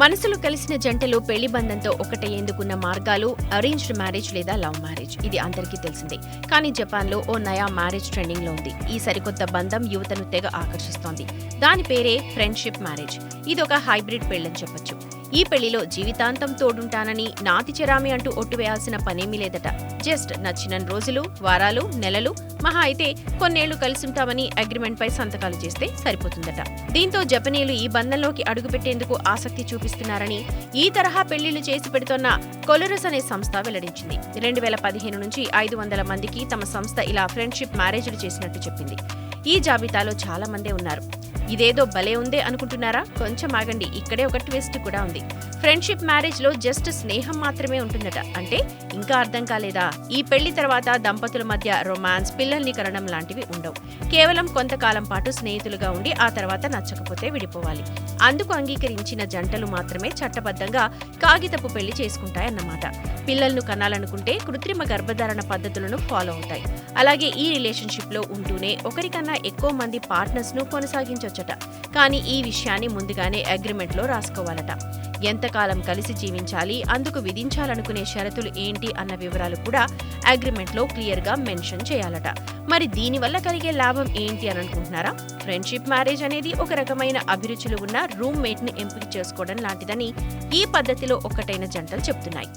మనసులు కలిసిన జంటలు పెళ్ళి బంధంతో ఒకటయ్యేందుకున్న మార్గాలు అరేంజ్డ్ మ్యారేజ్ లేదా లవ్ మ్యారేజ్ ఇది అందరికీ తెలిసిందే. కానీ జపాన్లో ఓ నయా మ్యారేజ్ ట్రెండింగ్లో ఉంది. ఈ సరికొత్త బంధం యువతను తెగ ఆకర్షిస్తోంది. దాని పేరే ఫ్రెండ్షిప్ మ్యారేజ్ ఇది ఒక హైబ్రిడ్ పెళ్ళని చెప్పొచ్చు. ఈ పెళ్ళిలో జీవితాంతం తోడుంటానని నాతి చెరామి అంటూ ఒట్టు వేయాల్సిన పనేమీ లేదట. జస్ట్ నచ్చిన రోజులు వారాలు నెలలు మహా అయితే కొన్నేళ్ళు కలిసుంటామని అగ్రిమెంట్ పై సంతకాలు చేస్తే సరిపోతుందట. దీంతో జపనీయులు ఈ బంధంలోకి అడుగుపెట్టేందుకు ఆసక్తి చూపిస్తున్నారని ఈ తరహా పెళ్ళిళ్ళు చేసి పెడుతున్న కొలరస్ అనే సంస్థ వెల్లడించింది. రెండు వేల పదిహేను నుంచి ఐదు వందల మందికి తమ సంస్థ ఇలా ఫ్రెండ్షిప్ మ్యారేజ్లు చేసినట్టు చెప్పింది. ఈ జాబితాలో చాలా మందే ఉన్నారు. ఇదేదో భలే ఉందే అనుకుంటున్నారా? కొంచెం ఆగండి ఇక్కడే ఒక ట్విస్ట్ కూడా ఉంది. ఫ్రెండ్షిప్ మ్యారేజ్లో జస్ట్ స్నేహం మాత్రమే ఉంటుందట. అంటే ఇంకా అర్థం కాలేదా? ఈ పెళ్ళి తర్వాత దంపతుల మధ్య రొమాన్స్ పిల్లల్ని కనడం లాంటివి ఉండవు. కేవలం కొంతకాలం పాటు స్నేహితులుగా ఉండి ఆ తర్వాత నచ్చకపోతే విడిపోవాలి. అందుకు అంగీకరించిన జంటలు మాత్రమే చట్టబద్ధంగా కాగితపు పెళ్ళి చేసుకుంటాయన్నమాట. పిల్లలను కనాలనుకుంటే కృత్రిమ గర్భధారణ పద్ధతులను ఫాలో అవుతాయి. అలాగే ఈ రిలేషన్షిప్లో ఉంటూనే ఒకరికన్నా ఎక్కువ మంది పార్ట్నర్స్ను కొనసాగించవచ్చు కొనసాగించొచ్చట కానీ ఈ విషయాన్ని ముందుగానే అగ్రిమెంట్లో రాసుకోవాలట. ఎంతకాలం కలిసి జీవించాలి అందుకు విధించాలనుకునే షరతులు ఏంటి అన్న వివరాలు కూడా అగ్రిమెంట్లో క్లియర్గా క్లియర్గా మెన్షన్ చేయాలట. మరి దీనివల్ల కలిగే లాభం ఏంటి అని అనుకుంటున్నారా? ఫ్రెండ్షిప్ మ్యారేజ్ అనేది ఒక రకమైన అభిరుచులు ఉన్న రూమ్ని ఎంపిక చేసుకోవడం లాంటిదని ఈ పద్ధతిలో ఒకటైన జంటలు చెప్తున్నాయి.